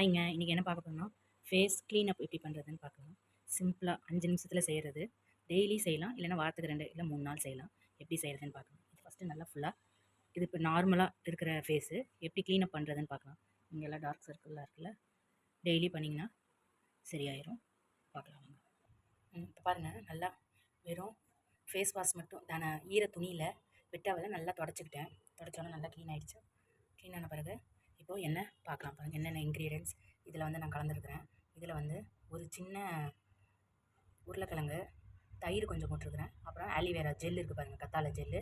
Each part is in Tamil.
ஹாய்ங்க இன்றைக்கி என்ன பார்க்க போகிறோம்னா ஃபேஸ் க்ளீனப் எப்படி பண்ணுறதுன்னு பார்க்கலாம். சிம்பிளாக அஞ்சு நிமிஷத்தில் செய்கிறது டெய்லி செய்யலாம் இல்லைன்னா வாரத்துக்கு ரெண்டு இல்லை மூணு நாள் செய்யலாம். எப்படி செய்கிறதுன்னு பார்க்கலாம். இது ஃபஸ்ட்டு நல்லா ஃபுல்லாக இது இப்போ நார்மலாக இருக்கிற ஃபேஸு எப்படி க்ளீனப் பண்ணுறதுன்னு பார்க்கலாம். இங்கே எல்லாம் டார்க் சர்க்கிளாக இருக்குல்ல டெய்லி பண்ணிங்கன்னா சரியாயிரும். பார்க்கலாம் வாங்க. ம், இப்போ பாருங்கள் நல்லா வெறும் ஃபேஸ் வாஷ் மட்டும் தானே ஈர துணியில் வெட்டாவில் நல்லா தொடச்சிக்கிட்டேன். தொடச்சோன்னே நல்லா க்ளீன் ஆகிடுச்சு க்ளீன் ஆன பிறகு இப்போது என்ன பார்க்கலாம் பாருங்கள் என்னென்ன இன்க்ரீடியன்ஸ் இதில் வந்து நான் கலந்துருக்கிறேன். இதில் வந்து ஒரு சின்ன உருளைக்கிழங்கு தயிர் கொஞ்சம் போட்டிருக்கிறேன். அப்புறம் ஆலிவேரா ஜெல் இருக்குது பாருங்கள் கத்தாழை ஜெல்லு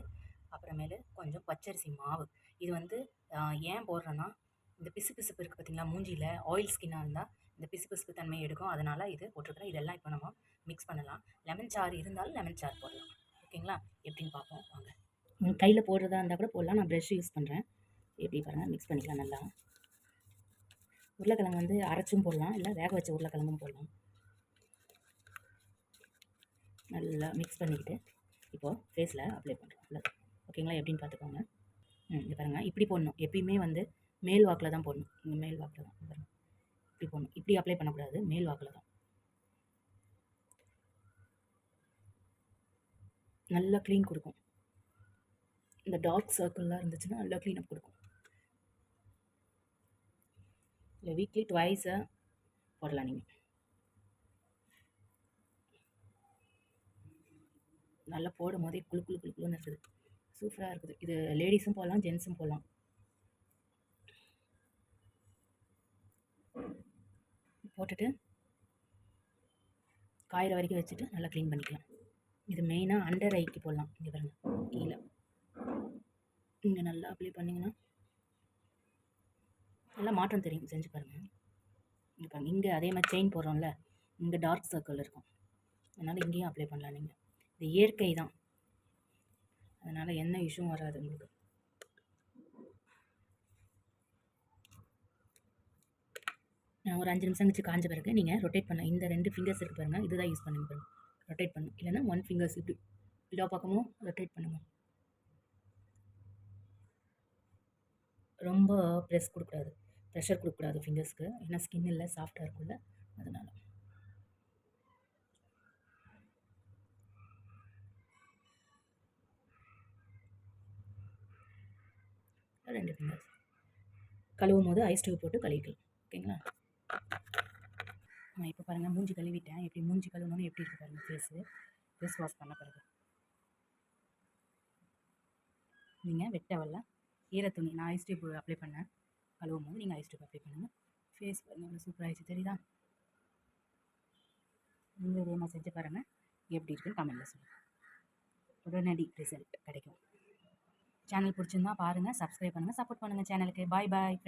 அப்புறமேலு கொஞ்சம் பச்சரிசி மாவு. இது வந்து ஏன் போடுறேன்னா இந்த பிசு பிசுப்பு இருக்குது பார்த்தீங்களா மூஞ்சியில் ஆயில் ஸ்கின்னாக இருந்தால் இந்த பிசு பிசுப்பு தன்மை எடுக்கும். அதனால் இது போட்டிருக்கிறேன். இதெல்லாம் இப்போ நம்ம மிக்ஸ் பண்ணலாம். லெமன் சாறு இருந்தாலும் லெமன் சாறு போடலாம். ஓகேங்களா? எப்படின்னு பார்ப்போம். வாங்க. கையில் போடுறதா இருந்தால் கூட போடலாம். நான் ப்ரெஷ் யூஸ் பண்ணுறேன் எப்படி பாருங்கள் மிக்ஸ் பண்ணிக்கலாம் நல்லா. உருளைக்கிழங்கு வந்து அரைச்சும் போடலாம். இல்லை வேக வச்ச உருளைக்கிழங்கும் போடலாம். நல்லா மிக்ஸ் பண்ணிக்கிட்டு இப்போது ஃபேஸில் அப்ளை பண்ணுறோம் நல்லா. ஓகேங்களா? எப்படின்னு பார்த்துக்கோங்க. ம் பாருங்கள் இப்படி போடணும். எப்பயுமே வந்து மேல் வாக்கில் தான் போடணும். இங்கே மேல் வாக்கில் தான். பாருங்கள் இப்படி போடணும். இப்படி அப்ளை பண்ணக்கூடாது. மேல் வாக்கில் தான். நல்லா க்ளீன் கொடுக்கும். இந்த டார்க் சர்க்கிள்லாம் இருந்துச்சுன்னா நல்லா க்ளீனப் கொடுக்கும். இல்லை வீக்லி ட்வைஸை போடலாம் நீங்கள் நல்லா போடும் போதே குளு குளு குளு குளுன்னு இருக்குது. சூப்பராக இருக்குது. இது லேடிஸும் போடலாம் ஜென்ஸும் போடலாம். போட்டுட்டு காயிற வரைக்கும் வச்சுட்டு நல்லா க்ளீன் பண்ணிக்கலாம். இது மெயினாக அண்டர் ஐக்கு போடலாம். இங்கே பாருங்கள் கீழே. இங்கே நல்லா அப்ளை பண்ணிங்கன்னா நல்லா மாற்றம் தெரியும் செஞ்சு பாருங்கள் இங்கே பாருங்கள் இங்கே அதே மாதிரி செயின் போடுறோம்ல இங்கே டார்க் சர்க்கிள் இருக்கும். அதனால் இங்கேயும் அப்ளை பண்ணலாம் நீங்கள் இது இயற்கை தான். அதனால் என்ன இஷ்யூவும் வராது உங்களுக்கு. நான் ஒரு அஞ்சு நிமிஷம் கழிச்சு காஞ்ச பிறகு நீங்கள் ரொட்டேட் பண்ண இந்த ரெண்டு ஃபிங்கர்ஸ் இருக்கு பாருங்கள் இதுதான் யூஸ் பண்ணுங்க பாருங்கள் ரொட்டேட் பண்ணும் இல்லைன்னா ஒன் ஃபிங்கர்ஸ் இப்படி எல்லா பக்கமும் ரொட்டேட் பண்ணுங்க. ரொம்ப ப்ரெஸ் கொடுக்கூடாது ப்ரெஷர் கொடுக்கக்கூடாது ஃபிங்கர்ஸ்க்கு ஏன்னா ஸ்கின் இல்லை சாஃப்டாக இருக்கும்ல. அதனால். ரெண்டு ஃபிங்கர்ஸ் கழுவும் போது ஐஸ் டியூப் போட்டு கழுவிக்கலாம். ஓகேங்களா? நான் இப்போ பாருங்கள் மூஞ்சி கழுவிட்டேன். எப்படி மூஞ்சி கழுவணும்னு எப்படி இருக்கு பாருங்கள் ஃபேஸு ஃபேஸ் வாஷ் பண்ண பிறகு. நீங்கள் வெட்டவல்ல ஈரத்துணி நான் ஐஸ் டியூப் அப்ளை பண்ணேன். கழுவும் போது நீங்கள் ஐஸ் டியூப் அப்ளை பண்ணுங்கள் ஃபேஸ் பாருங்கள் எவ்வளோ சூப்பராகிடுச்சு தெரியுதா? நீங்கள் இதே மாதிரி செஞ்சு பாருங்கள் எப்படி இருக்குன்னு கமெண்ட்டில் சொல்லுங்கள் உடனடி ரிசல்ட் கிடைக்கும். சேனல் பிடிச்சிருந்தா பாருங்கள் சப்ஸ்கிரைப் பண்ணுங்கள் சப்போர்ட் பண்ணுங்கள் சேனலுக்கு பாய் பாய்